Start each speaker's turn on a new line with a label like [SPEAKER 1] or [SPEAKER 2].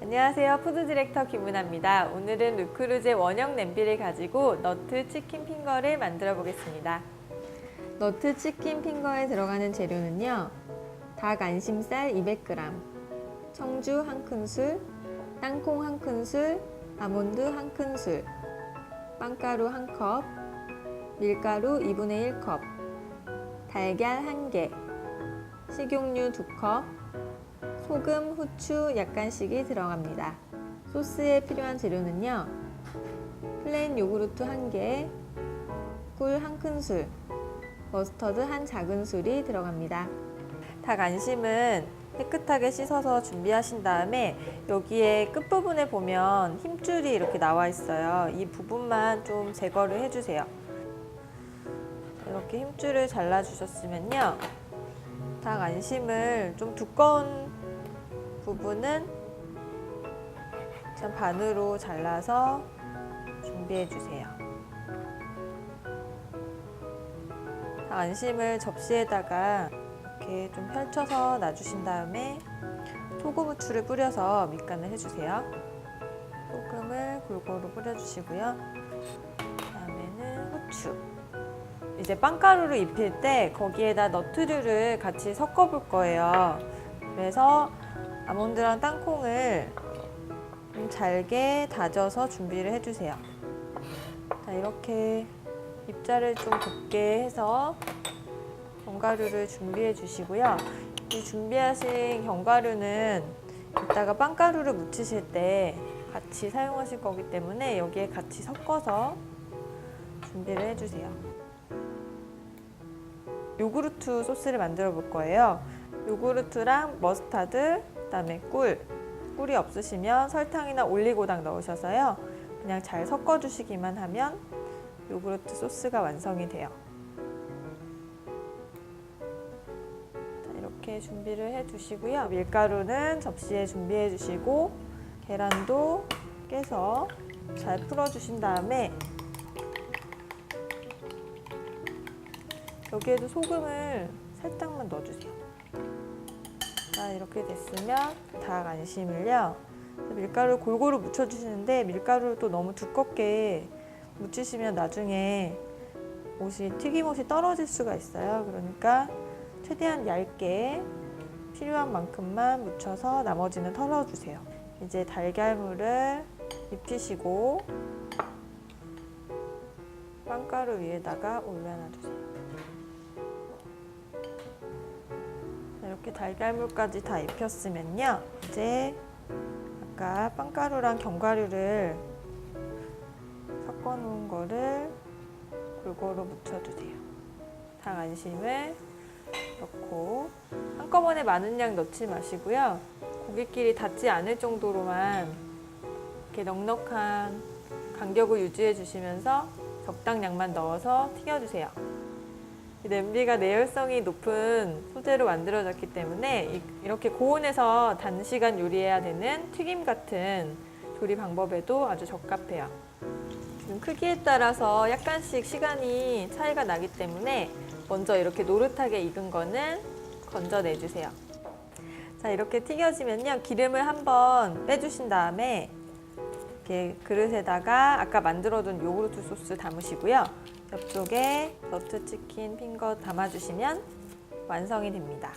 [SPEAKER 1] 안녕하세요. 푸드 디렉터 김은아입니다. 오늘은 루크루제 원형 냄비를 가지고 너트 치킨 핑거를 만들어 보겠습니다. 너트 치킨 핑거에 들어가는 재료는요. 닭 안심살 200g, 청주 1큰술, 땅콩 1큰술, 아몬드 1큰술, 빵가루 1컵, 밀가루 2분의 1컵, 달걀 1개, 식용유 2컵, 소금, 후추 약간씩이 들어갑니다. 소스에 필요한 재료는요. 플레인 요구르트 1개, 꿀 1큰술, 머스터드 한 작은술이 들어갑니다. 닭 안심은 깨끗하게 씻어서 준비하신 다음에 여기에 끝부분에 보면 힘줄이 이렇게 나와 있어요. 이 부분만 좀 제거를 해주세요. 이렇게 힘줄을 잘라주셨으면요. 닭 안심을 좀 두꺼운 부분은 참 반으로 잘라서 준비해 주세요. 닭 안심을 접시에다가 이렇게 좀 펼쳐서 놔주신 다음에 소금 후추를 뿌려서 밑간을 해주세요. 소금을 골고루 뿌려주시고요. 그 다음에는 후추. 이제 빵가루를 입힐 때 거기에다 너트류를 같이 섞어 볼 거예요. 그래서 아몬드랑 땅콩을 좀 잘게 다져서 준비를 해주세요. 자, 이렇게 입자를 좀 곱게 해서 견과류를 준비해 주시고요. 이 준비하신 견과류는 이따가 빵가루를 묻히실 때 같이 사용하실 거기 때문에 여기에 같이 섞어서 준비를 해주세요. 요구르트 소스를 만들어 볼 거예요. 요구르트랑 머스타드, 그다음에 꿀. 꿀이 없으시면 설탕이나 올리고당 넣으셔서요. 그냥 잘 섞어 주시기만 하면 요구르트 소스가 완성이 돼요. 자, 이렇게 준비를 해 주시고요. 밀가루는 접시에 준비해 주시고 계란도 깨서 잘 풀어 주신 다음에 여기에도 소금을 살짝만 넣어주세요. 자, 이렇게 됐으면 닭 안심을요. 밀가루 골고루 묻혀주시는데 밀가루를 또 너무 두껍게 묻히시면 나중에 옷이 튀김옷이 떨어질 수가 있어요. 그러니까 최대한 얇게 필요한 만큼만 묻혀서 나머지는 털어주세요. 이제 달걀물을 입히시고 빵가루 위에다가 올려놔주세요. 이렇게 달걀물까지 다 입혔으면요. 이제 아까 빵가루랑 견과류를 섞어 놓은 거를 골고루 묻혀주세요. 닭 안심을 넣고 한꺼번에 많은 양 넣지 마시고요. 고기끼리 닿지 않을 정도로만 이렇게 넉넉한 간격을 유지해 주시면서 적당량만 넣어서 튀겨주세요. 이 냄비가 내열성이 높은 소재로 만들어졌기 때문에 이- 이렇게 고온에서 단시간 요리해야 되는 튀김 같은 조리 방법에도 아주 적합해요. 지금 크기에 따라서 약간씩 시간이 차이가 나기 때문에 먼저 이렇게 노릇하게 익은 거는 건져내주세요. 자, 이렇게 튀겨지면요. 기름을 한번 빼주신 다음에 이렇게 그릇에다가 아까 만들어둔 요구르트 소스 담으시고요. 옆쪽에 너트 치킨 핑거 담아주시면 완성이 됩니다.